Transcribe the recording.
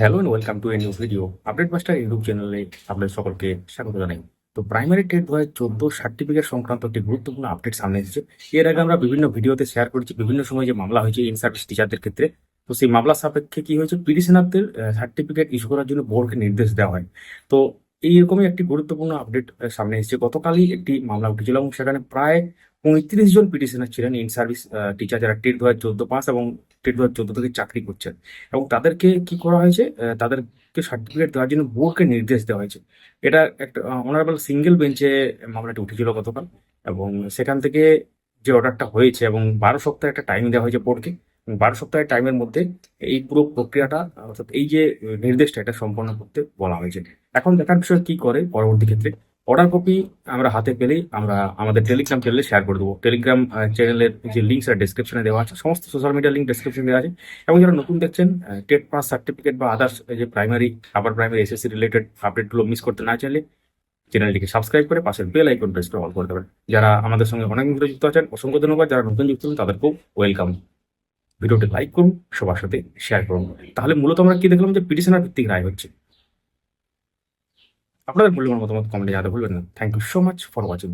Hello and welcome to a new video update master YouTube চ্যানেলে আপনাদের সকলকে স্বাগত জানাই। তো প্রাইমারি টেট দু হাজার চোদ্দ সার্টিফিকেট সংক্রান্ত একটি গুরুত্বপূর্ণ আপডেট সামনে এসেছে। এর আগে আমরা বিভিন্ন ভিডিওতে শেয়ার করেছি, বিভিন্ন সময় যে মামলা হয়েছে ইন সার্ভিস টিচারদের ক্ষেত্রে। তো সেই মামলা সাপেক্ষে কি হয়েছে? পিটিশনারদের সার্টিফিকেট ইস্যু করার জন্য বোর্ডকে নির্দেশ দেওয়া হয়। তো এইরকমই একটি গুরুত্বপূর্ণ আপডেট সামনে এসেছে। গতকালই একটি মামলা উঠেছিল এবং সেখানে প্রায় পঁয়ত্রিশ জন পিটিশনার ছিলেন ইন সার্ভিস টিচার যারা টেট দু হাজার চোদ্দ পাস এবং টেট দু থেকে চাকরি করছেন। এবং তাদেরকে কি করা হয়েছে? তাদেরকে সার্টিফিকেট দেওয়ার জন্য বোর্ডকে নির্দেশ দেওয়া হয়েছে। এটা একটা অনারেবল সিঙ্গেল বেঞ্চে মামলাটি উঠেছিল গতকাল। এবং সেখান থেকে যে অর্ডারটা হয়েছে এবং বারো সপ্তাহে একটা টাইম দেওয়া হয়েছে বোর্ডকে বারো সপ্তাহের টাইমের মধ্যে এই পুরো প্রক্রিয়াটা, অর্থাৎ এই যে নির্দেশটা, এটা সম্পন্ন করতে বলা হয়েছে। এখন দেখার বিষয় কি করে পরবর্তী ক্ষেত্রে? অর্ডার কপি আমরা হাতে পেলেই আমরা আমাদের টেলিগ্রাম চ্যানেলে শেয়ার করে দেবো। টেলিগ্রাম চ্যানেলের যে লিঙ্ক সেটা ডিসক্রিপশনে দেওয়া আছে, সমস্ত সোশ্যাল মিডিয়া লিঙ্ক ডিসক্রিপশনে দেওয়া আছে। এবং যারা নতুন দেখছেন টেট পাস সার্টিফিকেট বা আদার্স যে primary upper primary SSC related আপডেটগুলো মিস করতে না চাইলে চ্যানেলটিকে সাবস্ক্রাইব করে পাশের বেল আইকন প্রেস করে অল করে দেবেন। যারা আমাদের সঙ্গে অনেক ভিডিও যুক্ত আছেন, অসংখ্য ধন্যবাদ। যারা নতুন যুক্ত হন তাদেরকেও ওয়েলকাম ভিডিওটি লাইক করুন, সবার সাথে শেয়ার করুন। তাহলে মূলত আমরা কি দেখলাম যে পিটিশনার ভিত্তিক রায় হচ্ছে। আপনাদের মূল্যবান মতামত কমেন্টে জানাতে ভুলবেন না। Thank you so much for watching